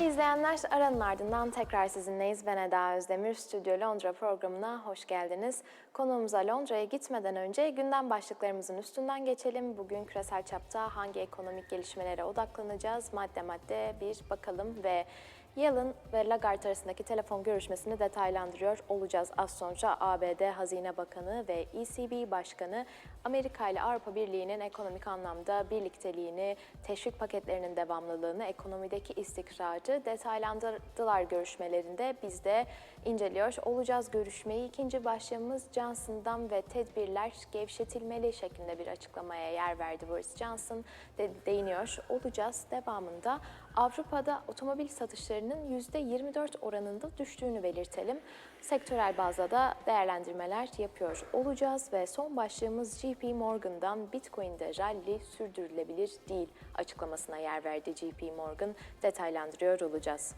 Değerli izleyenler, aranın ardından tekrar sizinleyiz. Ben Eda Özdemir, Stüdyo Londra programına hoş geldiniz. Konuğumuza Londra'ya gitmeden önce gündem başlıklarımızın üstünden geçelim. Bugün küresel çapta hangi ekonomik gelişmelere odaklanacağız? Madde madde bir bakalım ve Yellen ve Lagarde arasındaki telefon görüşmesini detaylandırıyor olacağız. Az sonra ABD Hazine Bakanı ve ECB Başkanı Amerika ile Avrupa Birliği'nin ekonomik anlamda birlikteliğini, teşvik paketlerinin devamlılığını, ekonomideki istikrarı detaylandırdılar görüşmelerinde. Biz de inceliyor olacağız görüşmeyi. İkinci başlığımız Johnson'dan ve tedbirler gevşetilmeli şeklinde bir açıklamaya yer verdi Boris Johnson. De, değiniyor olacağız. Devamında Avrupa'da otomobil satışlarının %24 oranında düştüğünü belirtelim. Sektörel bazda da değerlendirmeler yapıyor olacağız ve son başlığımız JP Morgan'dan Bitcoin'de rally sürdürülebilir değil açıklamasına yer verdi JP Morgan. Detaylandırıyor olacağız.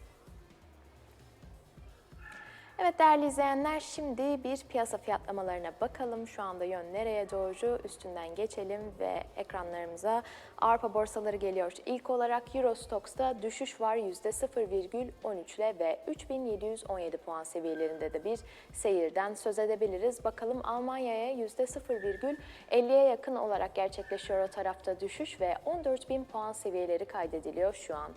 Evet değerli izleyenler şimdi bir piyasa fiyatlamalarına bakalım. Şu anda yön nereye doğru üstünden geçelim ve ekranlarımıza Avrupa borsaları geliyor. İlk olarak Eurostox'ta düşüş var %0,13 ile ve 3717 puan seviyelerinde de bir seyirden söz edebiliriz. Bakalım Almanya'ya %0,50'ye yakın olarak gerçekleşiyor o tarafta düşüş ve 14.000 puan seviyeleri kaydediliyor şu an.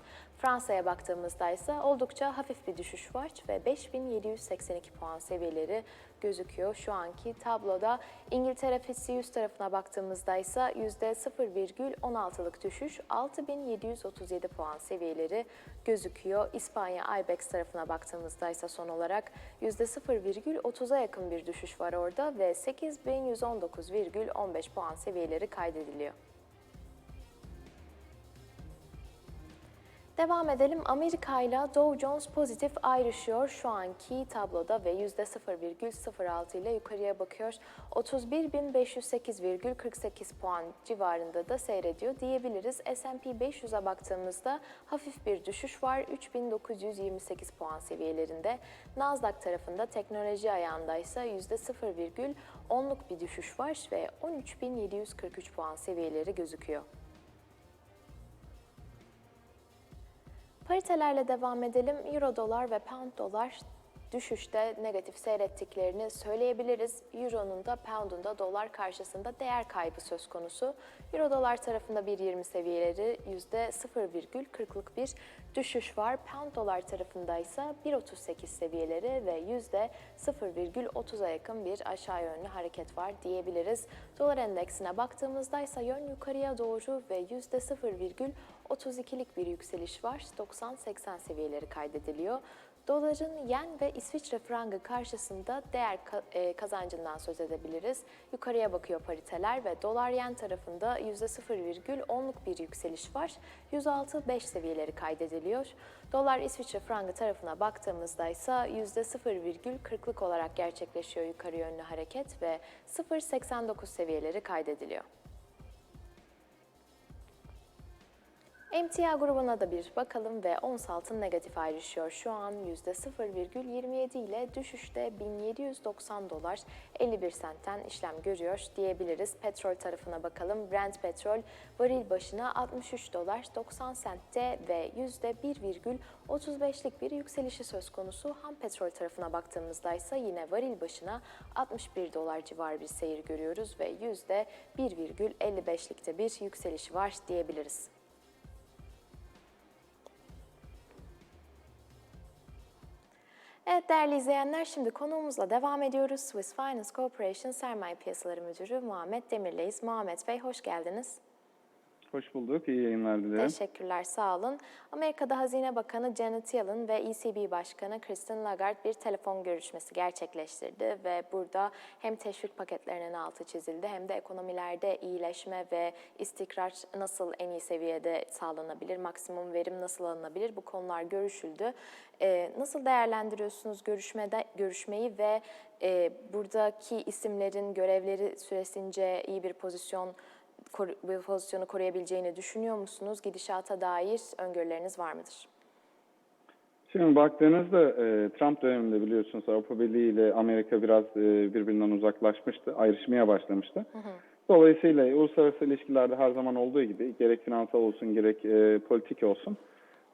Fransa'ya baktığımızda ise oldukça hafif bir düşüş var ve 5782 puan seviyeleri gözüküyor. Şu anki tabloda İngiltere FTSE 100 tarafına baktığımızda ise %0,16'lık düşüş 6737 puan seviyeleri gözüküyor. İspanya IBEX tarafına baktığımızda ise son olarak %0,30'a yakın bir düşüş var orada ve 8119,15 puan seviyeleri kaydediliyor. Devam edelim. Amerika ile Dow Jones pozitif ayrışıyor şu anki tabloda ve %0,06 ile yukarıya bakıyor. 31.508,48 puan civarında da seyrediyor diyebiliriz. S&P 500'e baktığımızda hafif bir düşüş var. 3.928 puan seviyelerinde. Nasdaq tarafında teknoloji ayağında ise %0,10'luk bir düşüş var ve 13.743 puan seviyeleri gözüküyor. Paritelerle devam edelim. Euro dolar ve pound dolar düşüşte negatif seyrettiklerini söyleyebiliriz. Euro'nun da pound'un da dolar karşısında değer kaybı söz konusu. Euro dolar tarafında 1.20 seviyeleri %0,40'lık bir düşüş var. Pound dolar tarafında ise 1.38 seviyeleri ve %0,30'a yakın bir aşağı yönlü hareket var diyebiliriz. Dolar endeksine baktığımızda ise yön yukarıya doğru ve %0,32'lik bir yükseliş var. 90-80 seviyeleri kaydediliyor. Doların yen ve İsviçre frangı karşısında değer e, kazancından söz edebiliriz. Yukarıya bakıyor pariteler ve dolar yen tarafında %0,10'luk bir yükseliş var. 106.5 seviyeleri kaydediliyor. Dolar İsviçre frangı tarafına baktığımızda ise %0,40'lık olarak gerçekleşiyor yukarı yönlü hareket ve 0.89 seviyeleri kaydediliyor. MTA grubuna da bir bakalım ve ons altın negatif ayrışıyor. Şu an %0,27 ile düşüşte 1790 dolar 51 sentten işlem görüyor diyebiliriz. Petrol tarafına bakalım. Brent petrol varil başına 63 dolar 90 sentte ve %1,35'lik bir yükselişi söz konusu. Ham petrol tarafına baktığımızda ise yine varil başına 61 dolar civarı bir seyir görüyoruz ve %1,55'likte bir yükselişi var diyebiliriz. Evet değerli izleyenler şimdi konuğumuzla devam ediyoruz. Swiss Finance Corporation Sermaye Piyasaları Müdürü Muhammed Demir'leyiz. Muhammed Bey hoş geldiniz. Hoş bulduk. İyi yayınlar dilerim. Teşekkürler, sağ olun. Amerika'da Hazine Bakanı Janet Yellen ve ECB Başkanı Christine Lagarde bir telefon görüşmesi gerçekleştirdi ve burada hem teşvik paketlerinin altı çizildi hem de ekonomilerde iyileşme ve istikrar nasıl en iyi seviyede sağlanabilir, maksimum verim nasıl alınabilir bu konular görüşüldü. Ee, nasıl değerlendiriyorsunuz görüşmede görüşmeyi ve e, buradaki isimlerin görevleri süresince iyi bir pozisyon bu pozisyonu koruyabileceğini düşünüyor musunuz? Gidişata dair öngörüleriniz var mıdır? Şimdi baktığınızda e, Trump döneminde biliyorsunuz Avrupa Birliği ile Amerika biraz e, birbirinden uzaklaşmıştı, ayrışmaya başlamıştı. Hı hı. Dolayısıyla uluslararası ilişkilerde her zaman olduğu gibi gerek finansal olsun gerek e, politik olsun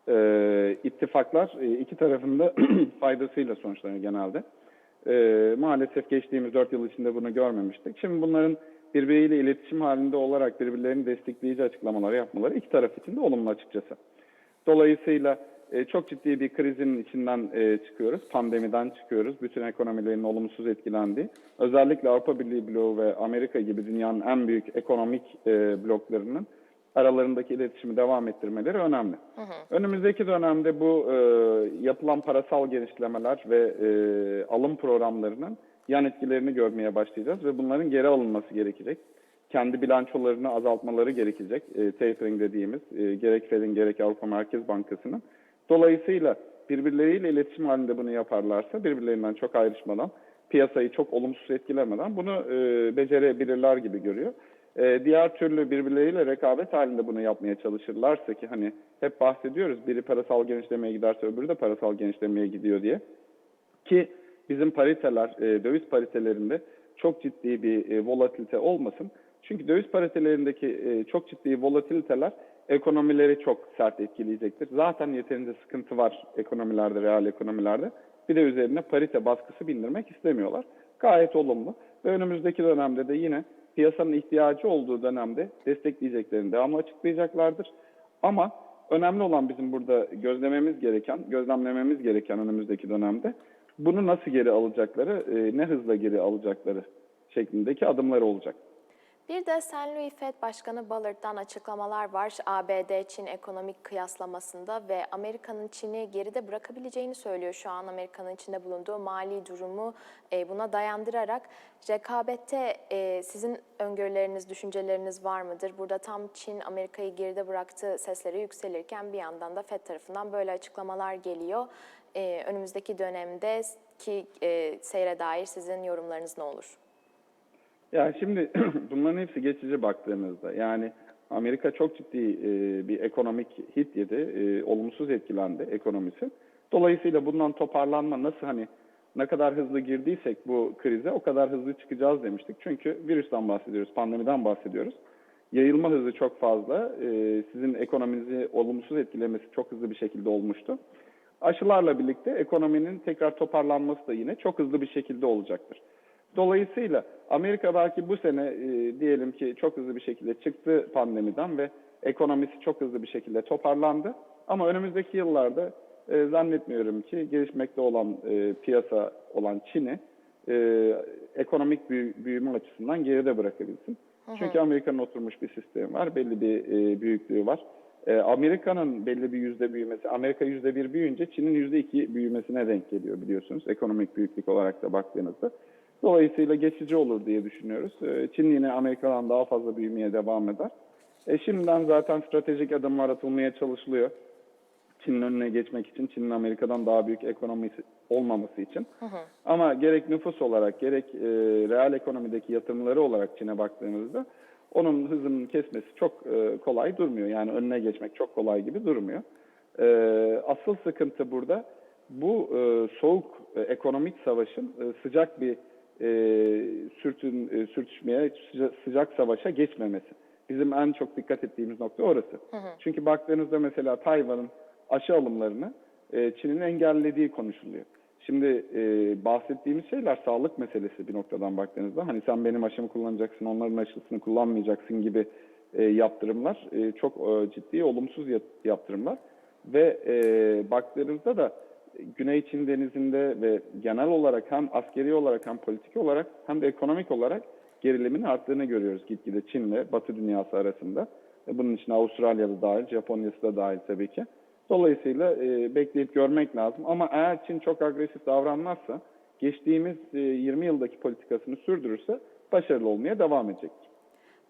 e, ittifaklar e, iki tarafında faydasıyla sonuçlanıyor genelde. E, maalesef geçtiğimiz dört yıl içinde bunu görmemiştik. Şimdi bunların birbiriyle iletişim halinde olarak birbirlerini destekleyici açıklamalar yapmaları iki taraf için de olumlu açıkçası. Dolayısıyla e, çok ciddi bir krizin içinden e, çıkıyoruz. Pandemiden çıkıyoruz. Bütün ekonomilerin olumsuz etkilendiği. Özellikle Avrupa Birliği bloğu ve Amerika gibi dünyanın en büyük ekonomik e, bloklarının aralarındaki iletişimi devam ettirmeleri önemli. Önümüzdeki dönemde bu e, yapılan parasal genişlemeler ve e, alım programlarının yan etkilerini görmeye başlayacağız ve bunların geri alınması gerekecek. Kendi bilançolarını azaltmaları gerekecek. E, tapering dediğimiz e, gerek Fed'in gerek Avrupa Merkez Bankası'nın. Dolayısıyla birbirleriyle iletişim halinde bunu yaparlarsa birbirlerinden çok ayrışmadan, piyasayı çok olumsuz etkilemeden bunu e, becerebilirler gibi görüyor. E, diğer türlü birbirleriyle rekabet halinde bunu yapmaya çalışırlarsa ki hani hep bahsediyoruz biri parasal genişlemeye giderse öbürü de parasal genişlemeye gidiyor diye. Ki bizim pariteler, e, döviz paritelerinde çok ciddi bir e, volatilite olmasın. Çünkü döviz paritelerindeki e, çok ciddi volatiliteler ekonomileri çok sert etkileyecektir. Zaten yeterince sıkıntı var ekonomilerde, reel ekonomilerde. Bir de üzerine parite baskısı bindirmek istemiyorlar. Gayet olumlu. Ve önümüzdeki dönemde de yine piyasanın ihtiyacı olduğu dönemde destekleyeceklerini devamlı açıklayacaklardır. Ama önemli olan bizim burada gözlememiz gereken, gözlemlememiz gereken önümüzdeki dönemde bunu nasıl geri alacakları, e, ne hızla geri alacakları şeklindeki adımlar olacak. Bir de St. Louis Fed Başkanı Ballard'dan açıklamalar var. ABD-Çin ekonomik kıyaslamasında ve Amerika'nın Çin'i geride bırakabileceğini söylüyor şu an Amerika'nın içinde bulunduğu mali durumu e, buna dayandırarak. Rekabette e, sizin öngörüleriniz, düşünceleriniz var mıdır? Burada tam Çin Amerika'yı geride bıraktı sesleri yükselirken bir yandan da Fed tarafından böyle açıklamalar geliyor. E, önümüzdeki dönemde ki e, seyre dair sizin yorumlarınız ne olur? Ya şimdi bunların hepsi geçici baktığınızda yani Amerika çok ciddi e, bir ekonomik hit yedi, e, olumsuz etkilendi ekonomisi. Dolayısıyla bundan toparlanma nasıl hani ne kadar hızlı girdiysek bu krize o kadar hızlı çıkacağız demiştik. Çünkü virüsten bahsediyoruz, pandemiden bahsediyoruz. Yayılma hızı çok fazla, e, sizin ekonominizi olumsuz etkilemesi çok hızlı bir şekilde olmuştu. Aşılarla birlikte ekonominin tekrar toparlanması da yine çok hızlı bir şekilde olacaktır. Dolayısıyla Amerika belki bu sene e, diyelim ki çok hızlı bir şekilde çıktı pandemiden ve ekonomisi çok hızlı bir şekilde toparlandı. Ama önümüzdeki yıllarda e, zannetmiyorum ki gelişmekte olan e, piyasa olan Çin'i e, ekonomik büyü, büyüme açısından geride bırakabilsin. Çünkü Amerika'nın oturmuş bir sistemi var, belli bir e, büyüklüğü var. E, Amerika'nın belli bir yüzde büyümesi, Amerika yüzde bir büyüyünce Çin'in yüzde iki büyümesine denk geliyor biliyorsunuz ekonomik büyüklük olarak da baktığınızda. Dolayısıyla geçici olur diye düşünüyoruz. Ee, Çin yine Amerika'dan daha fazla büyümeye devam eder. E şimdiden zaten stratejik adımlar atılmaya çalışılıyor. Çin'in önüne geçmek için, Çin'in Amerika'dan daha büyük ekonomisi olmaması için. Hı hı. Ama gerek nüfus olarak, gerek e, reel ekonomideki yatırımları olarak Çin'e baktığımızda onun hızının kesmesi çok e, kolay durmuyor. Yani önüne geçmek çok kolay gibi durmuyor. E, asıl sıkıntı burada bu e, soğuk e, ekonomik savaşın e, sıcak bir e, sürtün, e, sürtüşmeye, sıca- sıcak savaşa geçmemesi. Bizim en çok dikkat ettiğimiz nokta orası. Çünkü baktığınızda mesela Tayvan'ın aşı alımlarını e, Çin'in engellediği konuşuluyor. Şimdi e, bahsettiğimiz şeyler sağlık meselesi bir noktadan baktığınızda. Hani sen benim aşımı kullanacaksın, onların aşısını kullanmayacaksın gibi e, yaptırımlar e, çok e, ciddi olumsuz yaptırımlar. Ve e, baktığınızda da Güney Çin Denizi'nde ve genel olarak hem askeri olarak hem politik olarak hem de ekonomik olarak gerilimin arttığını görüyoruz gitgide Çin'le Batı dünyası arasında. E, Bunun için Avustralya'da dahil, Japonya'sı da dahil tabii ki. Dolayısıyla e, bekleyip görmek lazım. Ama eğer Çin çok agresif davranmazsa, geçtiğimiz e, 20 yıldaki politikasını sürdürürse başarılı olmaya devam edecek.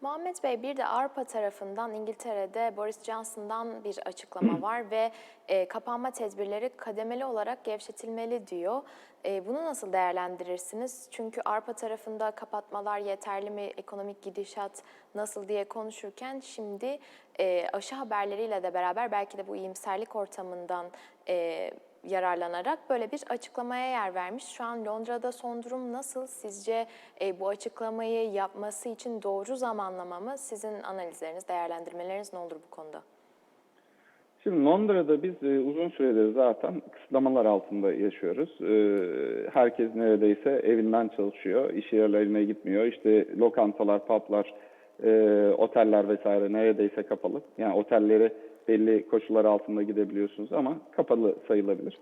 Muhammed Bey bir de Avrupa tarafından İngiltere'de Boris Johnson'dan bir açıklama var ve e, kapanma tedbirleri kademeli olarak gevşetilmeli diyor. E, bunu nasıl değerlendirirsiniz? Çünkü Avrupa tarafında kapatmalar yeterli mi, ekonomik gidişat nasıl diye konuşurken şimdi e, aşı haberleriyle de beraber belki de bu iyimserlik ortamından e, yararlanarak böyle bir açıklamaya yer vermiş. Şu an Londra'da son durum nasıl? Sizce e, bu açıklamayı yapması için doğru zamanlama mı? Sizin analizleriniz, değerlendirmeleriniz ne olur bu konuda? Şimdi Londra'da biz e, uzun süredir zaten kısıtlamalar altında yaşıyoruz. E, herkes neredeyse evinden çalışıyor, iş yerlerine gitmiyor. İşte lokantalar, publar, e, oteller vesaire neredeyse kapalı. Yani otellere belli koşullar altında gidebiliyorsunuz ama kapalı sayılabilir.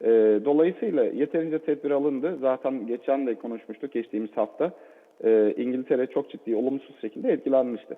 E, dolayısıyla yeterince tedbir alındı. Zaten geçen de konuşmuştuk geçtiğimiz hafta. E, İngiltere çok ciddi olumsuz şekilde etkilenmişti.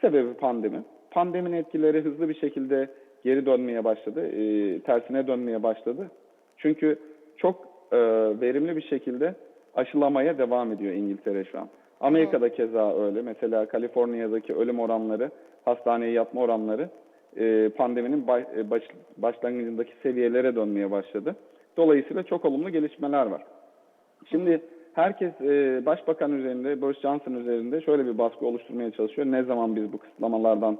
Sebebi pandemi. Pandeminin etkileri hızlı bir şekilde geri dönmeye başladı, e, tersine dönmeye başladı. Çünkü çok e, verimli bir şekilde aşılamaya devam ediyor İngiltere şu an. Amerika'da keza öyle. Mesela Kaliforniya'daki ölüm oranları, hastaneye yatma oranları e, pandeminin baş, e, baş, başlangıcındaki seviyelere dönmeye başladı. Dolayısıyla çok olumlu gelişmeler var. Şimdi herkes e, başbakan üzerinde, Boris Johnson üzerinde şöyle bir baskı oluşturmaya çalışıyor. Ne zaman biz bu kısıtlamalardan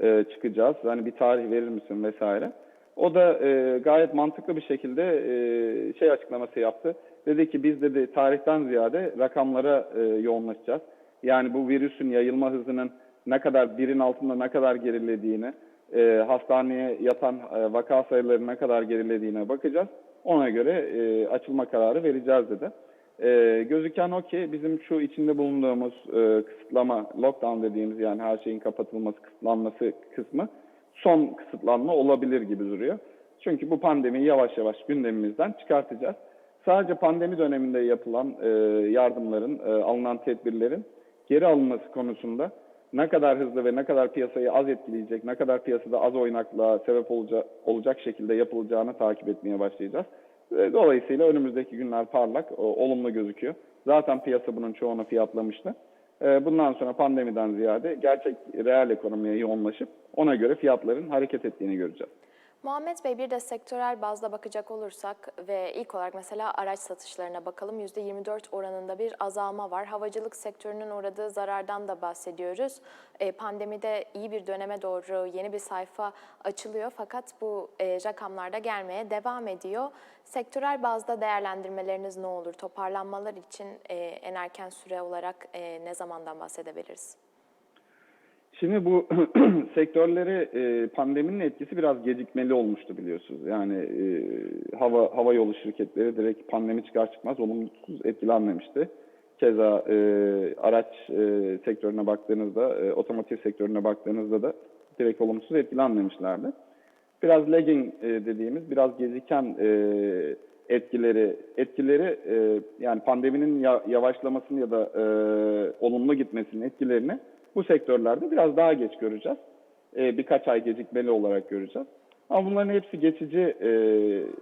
e, çıkacağız? Hani bir tarih verir misin vesaire. O da e, gayet mantıklı bir şekilde e, şey açıklaması yaptı. Dedi ki biz dedi tarihten ziyade rakamlara e, yoğunlaşacağız. Yani bu virüsün yayılma hızının ne kadar birin altında ne kadar gerilediğini, e, hastaneye yatan e, vaka sayıları ne kadar gerilediğine bakacağız. Ona göre e, açılma kararı vereceğiz dedi. E, gözüken o ki bizim şu içinde bulunduğumuz e, kısıtlama, lockdown dediğimiz yani her şeyin kapatılması, kısıtlanması kısmı son kısıtlanma olabilir gibi duruyor. Çünkü bu pandemiyi yavaş yavaş gündemimizden çıkartacağız. Sadece pandemi döneminde yapılan e, yardımların, e, alınan tedbirlerin geri alınması konusunda ne kadar hızlı ve ne kadar piyasayı az etkileyecek, ne kadar piyasada az oynaklığa sebep olacak, olacak şekilde yapılacağını takip etmeye başlayacağız. Dolayısıyla önümüzdeki günler parlak, olumlu gözüküyor. Zaten piyasa bunun çoğunu fiyatlamıştı. E, Bundan sonra pandemiden ziyade gerçek reel ekonomiye yoğunlaşıp ona göre fiyatların hareket ettiğini göreceğiz. Muhammed Bey bir de sektörel bazda bakacak olursak ve ilk olarak mesela araç satışlarına bakalım. %24 oranında bir azalma var. Havacılık sektörünün uğradığı zarardan da bahsediyoruz. E, pandemide iyi bir döneme doğru yeni bir sayfa açılıyor fakat bu e, rakamlar da gelmeye devam ediyor. Sektörel bazda değerlendirmeleriniz ne olur? Toparlanmalar için e, en erken süre olarak ne zamandan bahsedebiliriz? Şimdi bu sektörleri e, pandeminin etkisi biraz gecikmeli olmuştu biliyorsunuz. Yani e, hava hava yolu şirketleri direkt pandemi çıkar çıkmaz olumsuz etkilenmemişti. Keza e, araç e, sektörüne baktığınızda, e, otomotiv sektörüne baktığınızda da direkt olumsuz etkilenmemişlerdi. Biraz lagging e, dediğimiz, biraz geciken e, etkileri, etkileri e, yani pandeminin ya, yavaşlamasını ya da e, olumlu gitmesinin etkilerini bu sektörlerde biraz daha geç göreceğiz. E, birkaç ay gecikmeli olarak göreceğiz. Ama bunların hepsi geçici e,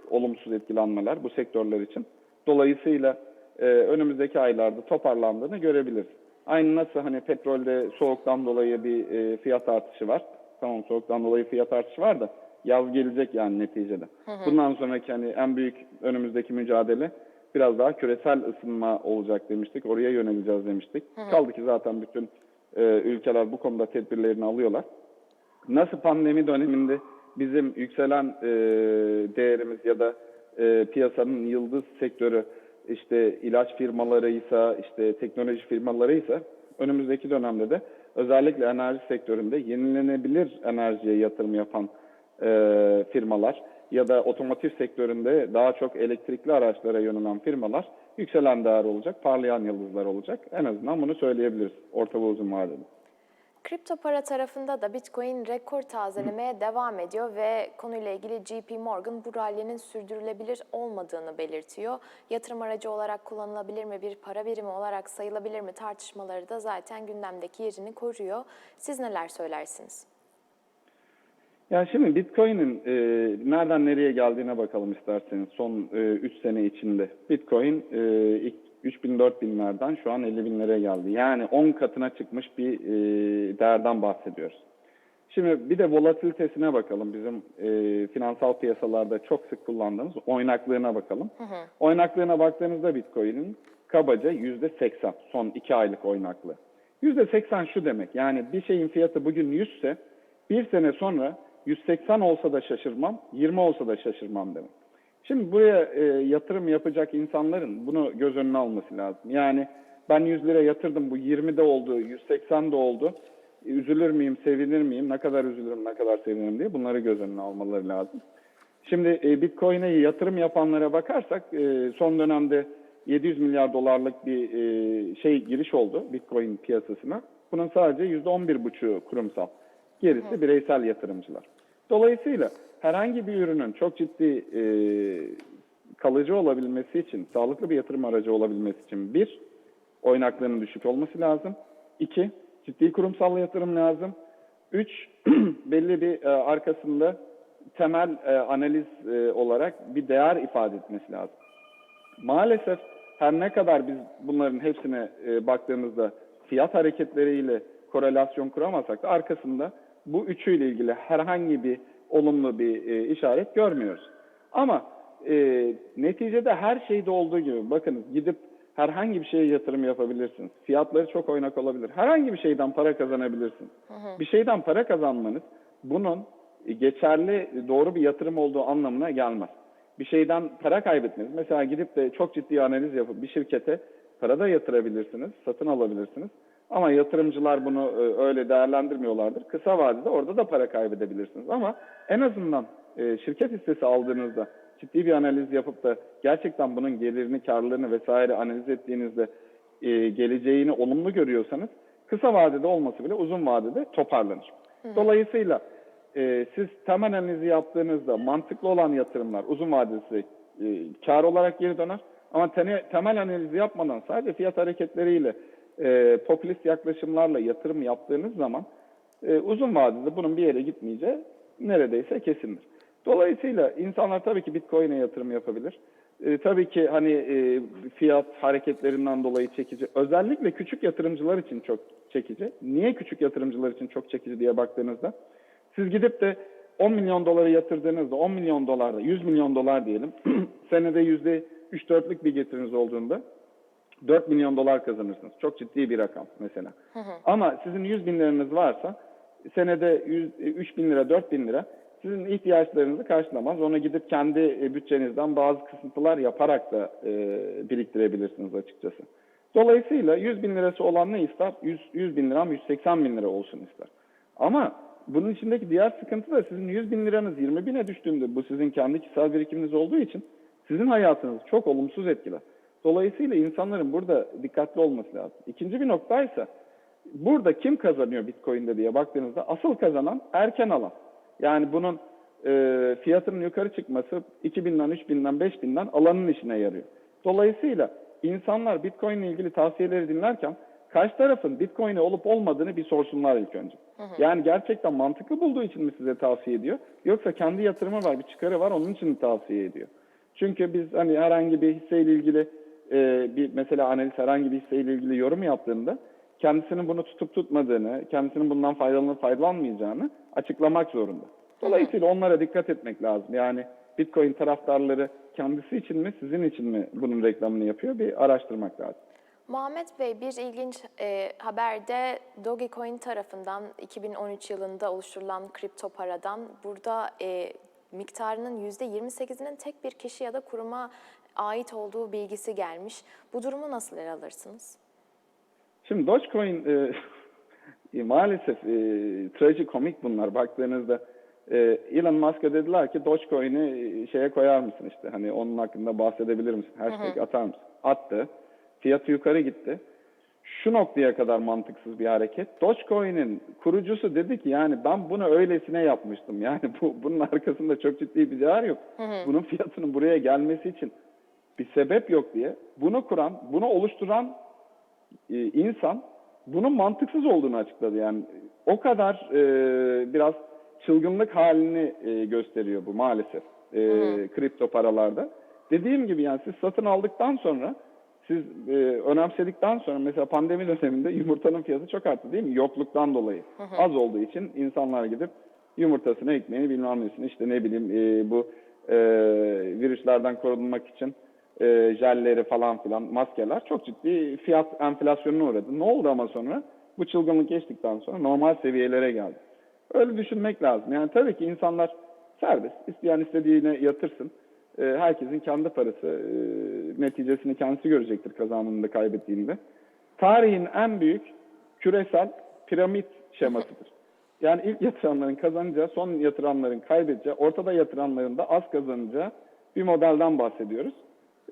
olumsuz etkilenmeler bu sektörler için. Dolayısıyla e, önümüzdeki aylarda toparlandığını görebiliriz. Aynı nasıl hani petrolde soğuktan dolayı bir e, fiyat artışı var. Tamam soğuktan dolayı fiyat artışı var da yaz gelecek yani neticede. Bundan sonraki hani en büyük önümüzdeki mücadele biraz daha küresel ısınma olacak demiştik. Oraya yöneleceğiz demiştik. Kaldı ki zaten bütün e, ülkeler bu konuda tedbirlerini alıyorlar. Nasıl pandemi döneminde bizim yükselen e, değerimiz ya da e, piyasanın yıldız sektörü işte ilaç firmalarıysa, işte teknoloji firmalarıysa önümüzdeki dönemde de özellikle enerji sektöründe yenilenebilir enerjiye yatırım yapan e, firmalar ya da otomotiv sektöründe daha çok elektrikli araçlara yönelen firmalar yükselen değer olacak, parlayan yıldızlar olacak. En azından bunu söyleyebiliriz orta ve uzun vadede. Kripto para tarafında da Bitcoin rekor tazelemeye devam ediyor ve konuyla ilgili JP Morgan bu rallinin sürdürülebilir olmadığını belirtiyor. Yatırım aracı olarak kullanılabilir mi, bir para birimi olarak sayılabilir mi tartışmaları da zaten gündemdeki yerini koruyor. Siz neler söylersiniz? Ya şimdi Bitcoin'in e, nereden nereye geldiğine bakalım isterseniz son 3 sene içinde. Bitcoin e, ilk 3000-4000'lerden şu an 50 binlere geldi. Yani 10 katına çıkmış bir e, değerden bahsediyoruz. Şimdi bir de volatilitesine bakalım. Bizim e, finansal piyasalarda çok sık kullandığımız oynaklığına bakalım. Oynaklığına baktığınızda Bitcoin'in kabaca %80 son 2 aylık oynaklığı. %80 şu demek yani bir şeyin fiyatı bugün 100 ise bir sene sonra 180 olsa da şaşırmam, 20 olsa da şaşırmam demek. Şimdi buraya e, yatırım yapacak insanların bunu göz önüne alması lazım. Yani ben 100 lira yatırdım bu 20'de oldu, 180'de oldu. üzülür müyüm, sevinir miyim, ne kadar üzülürüm, ne kadar sevinirim diye bunları göz önüne almaları lazım. Şimdi e, Bitcoin'e yatırım yapanlara bakarsak e, son dönemde 700 milyar dolarlık bir e, şey giriş oldu Bitcoin piyasasına. Bunun sadece %11,5'u kurumsal. Gerisi bireysel yatırımcılar. Dolayısıyla herhangi bir ürünün çok ciddi e, kalıcı olabilmesi için, sağlıklı bir yatırım aracı olabilmesi için bir, oynaklığının düşük olması lazım. İki, ciddi kurumsal yatırım lazım. Üç, belli bir e, arkasında temel e, analiz e, olarak bir değer ifade etmesi lazım. Maalesef her ne kadar biz bunların hepsine e, baktığımızda fiyat hareketleriyle korelasyon kuramasak da arkasında bu üçüyle ilgili herhangi bir olumlu bir e, işaret görmüyoruz. Ama e, neticede her şeyde olduğu gibi bakınız gidip herhangi bir şeye yatırım yapabilirsiniz. Fiyatları çok oynak olabilir. Herhangi bir şeyden para kazanabilirsiniz. Bir şeyden para kazanmanız bunun e, geçerli doğru bir yatırım olduğu anlamına gelmez. Bir şeyden para kaybetmeniz, mesela gidip de çok ciddi analiz yapıp bir şirkete para da yatırabilirsiniz, satın alabilirsiniz. Ama yatırımcılar bunu e, öyle değerlendirmiyorlardır. Kısa vadede orada da para kaybedebilirsiniz. Ama en azından e, şirket hissesi aldığınızda ciddi bir analiz yapıp da gerçekten bunun gelirini, karlılığını vesaire analiz ettiğinizde e, geleceğini olumlu görüyorsanız kısa vadede olması bile uzun vadede toparlanır. Dolayısıyla e, siz temel analizi yaptığınızda mantıklı olan yatırımlar uzun e, kar olarak geri döner. Ama tene- temel analizi yapmadan sadece fiyat hareketleriyle e, popülist yaklaşımlarla yatırım yaptığınız zaman e, uzun vadede bunun bir yere gitmeyeceği neredeyse kesindir. Dolayısıyla insanlar tabii ki Bitcoin'e yatırım yapabilir. E, tabii ki hani e, fiyat hareketlerinden dolayı çekici. Özellikle küçük yatırımcılar için çok çekici. Niye küçük yatırımcılar için çok çekici diye baktığınızda siz gidip de 10 milyon doları yatırdığınızda 10 milyon dolarda 100 milyon dolar diyelim senede yüzde 3-4'lük bir getiriniz olduğunda 4 milyon dolar kazanırsınız. Çok ciddi bir rakam mesela. Ama sizin 100 bin liranız varsa senede 100, 3 bin lira, 4 bin lira sizin ihtiyaçlarınızı karşılamaz. Onu gidip kendi e, bütçenizden bazı kısıntılar yaparak da e, biriktirebilirsiniz açıkçası. Dolayısıyla 100 bin lirası olan ne ister? 100, 100 bin liram 180 bin lira olsun ister. Ama bunun içindeki diğer sıkıntı da sizin 100 bin liranız 20 bine düştüğünde bu sizin kendi kişisel birikiminiz olduğu için sizin hayatınızı çok olumsuz etkiler. Dolayısıyla insanların burada dikkatli olması lazım. İkinci bir nokta ise burada kim kazanıyor Bitcoin'de diye baktığınızda asıl kazanan erken alan. Yani bunun e, fiyatının yukarı çıkması 2000'den, 3000'den, 5000'den alanın işine yarıyor. Dolayısıyla insanlar Bitcoin ile ilgili tavsiyeleri dinlerken karşı tarafın Bitcoin'e olup olmadığını bir sorsunlar ilk önce. Yani gerçekten mantıklı bulduğu için mi size tavsiye ediyor? Yoksa kendi yatırımı var, bir çıkarı var onun için mi tavsiye ediyor? Çünkü biz hani herhangi bir hisseyle ilgili e, bir mesela analiz herhangi bir hisseyle ilgili yorum yaptığında kendisinin bunu tutup tutmadığını, kendisinin bundan faydalanıp faydalanmayacağını açıklamak zorunda. Dolayısıyla onlara dikkat etmek lazım. Yani Bitcoin taraftarları kendisi için mi, sizin için mi bunun reklamını yapıyor bir araştırmak lazım. Muhammed Bey bir ilginç e, haberde Dogecoin tarafından 2013 yılında oluşturulan kripto paradan burada e, miktarının %28'inin tek bir kişi ya da kuruma ait olduğu bilgisi gelmiş. Bu durumu nasıl ele alırsınız? Şimdi Dogecoin e, maalesef e, trajikomik bunlar baktığınızda. E, Elon Musk'a dediler ki Dogecoin'i e, şeye koyar mısın işte hani onun hakkında bahsedebilir misin? Hashtag atar mısın? Attı. Fiyatı yukarı gitti. Şu noktaya kadar mantıksız bir hareket. Dogecoin'in kurucusu dedi ki yani ben bunu öylesine yapmıştım. Yani bu bunun arkasında çok ciddi bir değer yok. Bunun fiyatının buraya gelmesi için bir sebep yok diye bunu kuran, bunu oluşturan e, insan bunun mantıksız olduğunu açıkladı. Yani o kadar e, biraz çılgınlık halini e, gösteriyor bu maalesef e, kripto paralarda. Dediğim gibi yani siz satın aldıktan sonra siz e, önemsedikten sonra mesela pandemi döneminde yumurtanın fiyatı çok arttı değil mi? Yokluktan dolayı. Az olduğu için insanlar gidip yumurtasını, ekmeğini bilmem nesini işte ne bileyim e, bu e, virüslerden korunmak için e, jelleri falan filan maskeler çok ciddi fiyat enflasyonuna uğradı. Ne oldu ama sonra? Bu çılgınlık geçtikten sonra normal seviyelere geldi. Öyle düşünmek lazım. Yani tabii ki insanlar serbest. İsteyen istediğine yatırsın. E, herkesin kendi parası e, neticesini kendisi görecektir kazandığında kaybettiğinde. Tarihin en büyük küresel piramit şemasıdır. Yani ilk yatıranların kazanacağı, son yatıranların kaybedeceği, ortada yatıranların da az kazanacağı bir modelden bahsediyoruz.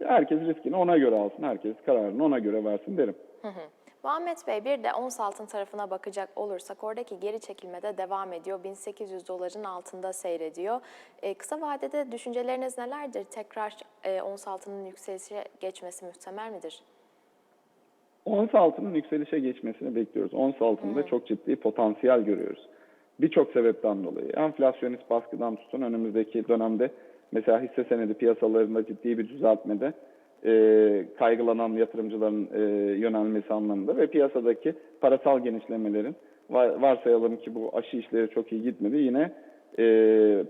Herkes riskini ona göre alsın, herkes kararını ona göre versin derim. Hı hı. Muhammed Bey bir de ons altın tarafına bakacak olursak oradaki geri çekilme de devam ediyor. 1800 doların altında seyrediyor. E, kısa vadede düşünceleriniz nelerdir? Tekrar e, ons altının yükselişe geçmesi muhtemel midir? Ons altının yükselişe geçmesini bekliyoruz. Ons altında çok ciddi potansiyel görüyoruz. Birçok sebepten dolayı. Enflasyonist baskıdan tutun önümüzdeki dönemde mesela hisse senedi piyasalarında ciddi bir düzeltmede e, kaygılanan yatırımcıların e, yönelmesi anlamında ve piyasadaki parasal genişlemelerin var- varsayalım ki bu aşı işleri çok iyi gitmedi yine e,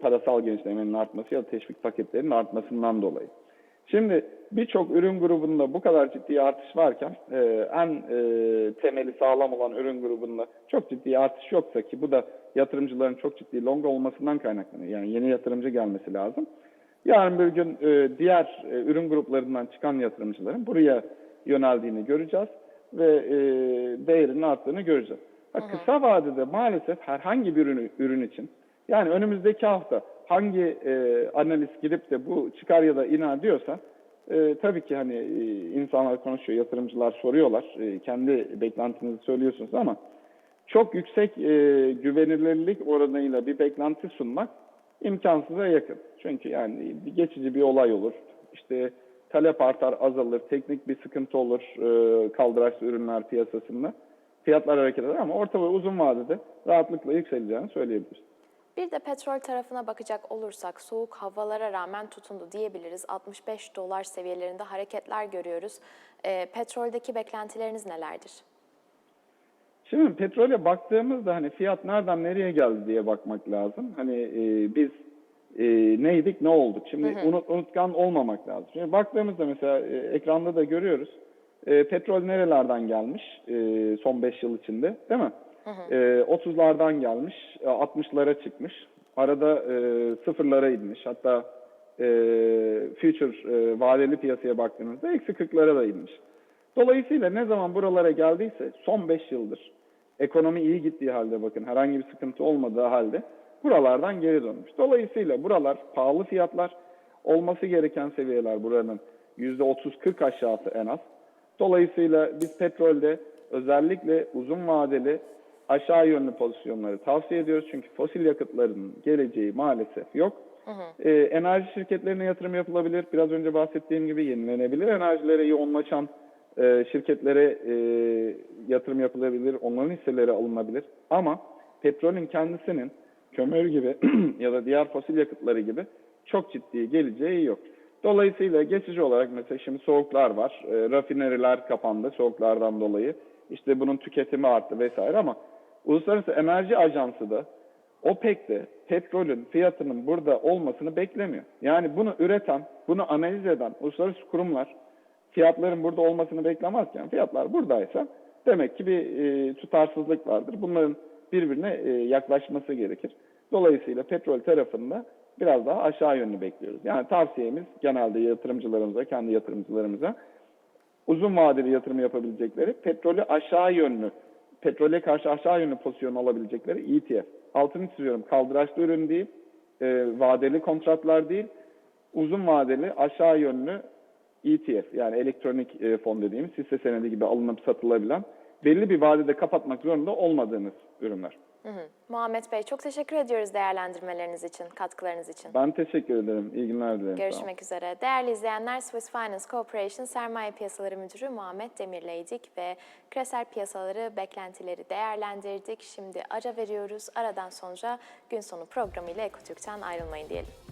parasal genişlemenin artması ya da teşvik paketlerinin artmasından dolayı. Şimdi birçok ürün grubunda bu kadar ciddi artış varken e, en e, temeli sağlam olan ürün grubunda çok ciddi artış yoksa ki bu da yatırımcıların çok ciddi long olmasından kaynaklanıyor. Yani yeni yatırımcı gelmesi lazım. Yarın bir gün e, diğer e, ürün gruplarından çıkan yatırımcıların buraya yöneldiğini göreceğiz ve e, değerinin arttığını göreceğiz. Ha, kısa vadede maalesef herhangi bir ürün, ürün için yani önümüzdeki hafta hangi e, analist gidip de bu çıkar ya da iner diyorsa e, tabii ki hani e, insanlar konuşuyor, yatırımcılar soruyorlar. E, kendi beklentinizi söylüyorsunuz ama çok yüksek e, güvenilirlik oranıyla bir beklenti sunmak imkansıza yakın. Çünkü yani geçici bir olay olur. İşte talep artar, azalır, teknik bir sıkıntı olur e, kaldıraçlı ürünler piyasasında. Fiyatlar hareket eder ama orta ve uzun vadede rahatlıkla yükseleceğini söyleyebiliriz. Bir de petrol tarafına bakacak olursak soğuk havalara rağmen tutundu diyebiliriz. 65 dolar seviyelerinde hareketler görüyoruz. E, petroldeki beklentileriniz nelerdir? Şimdi petrole baktığımızda hani fiyat nereden nereye geldi diye bakmak lazım. Hani e, biz e, neydik ne olduk? Şimdi unut, unutkan olmamak lazım. Şimdi baktığımızda mesela e, ekranda da görüyoruz. E, petrol nerelerden gelmiş e, son 5 yıl içinde değil mi? E, 30'lardan gelmiş, e, 60'lara çıkmış. Arada e, sıfırlara inmiş. Hatta e, future e, vadeli piyasaya baktığımızda eksi 40'lara da inmiş. Dolayısıyla ne zaman buralara geldiyse son 5 yıldır ekonomi iyi gittiği halde bakın herhangi bir sıkıntı olmadığı halde buralardan geri dönmüş. Dolayısıyla buralar pahalı fiyatlar olması gereken seviyeler buranın %30-40 aşağısı en az. Dolayısıyla biz petrolde özellikle uzun vadeli aşağı yönlü pozisyonları tavsiye ediyoruz. Çünkü fosil yakıtların geleceği maalesef yok. Ee, enerji şirketlerine yatırım yapılabilir. Biraz önce bahsettiğim gibi yenilenebilir enerjilere yoğunlaşan e, şirketlere e, yatırım yapılabilir. Onların hisseleri alınabilir. Ama petrolün kendisinin kömür gibi ya da diğer fosil yakıtları gibi çok ciddi geleceği yok. Dolayısıyla geçici olarak mesela şimdi soğuklar var. E, rafineriler kapandı soğuklardan dolayı. İşte bunun tüketimi arttı vesaire ama Uluslararası Enerji Ajansı da OPEC de petrolün fiyatının burada olmasını beklemiyor. Yani bunu üreten, bunu analiz eden uluslararası kurumlar fiyatların burada olmasını beklemezken fiyatlar buradaysa demek ki bir e, tutarsızlık vardır. Bunların birbirine e, yaklaşması gerekir. Dolayısıyla petrol tarafında biraz daha aşağı yönlü bekliyoruz. Yani tavsiyemiz genelde yatırımcılarımıza, kendi yatırımcılarımıza uzun vadeli yatırım yapabilecekleri petrolü aşağı yönlü, petrole karşı aşağı yönlü pozisyon alabilecekleri ETF. Altını çiziyorum kaldıraçlı ürün değil, e, vadeli kontratlar değil, uzun vadeli aşağı yönlü ETF yani elektronik e, fon dediğimiz hisse senedi gibi alınıp satılabilen belli bir vadede kapatmak zorunda olmadığınız ürünler. Hı hı. Muhammed Bey çok teşekkür ediyoruz değerlendirmeleriniz için, katkılarınız için. Ben teşekkür ederim. İyi günler dilerim. Görüşmek üzere. Değerli izleyenler, Swiss Finance Corporation Sermaye Piyasaları Müdürü Muhammed Demir'leydik ve küresel piyasaları, beklentileri değerlendirdik. Şimdi ara veriyoruz. Aradan sonra gün sonu programıyla Ekotürk'ten ayrılmayın diyelim.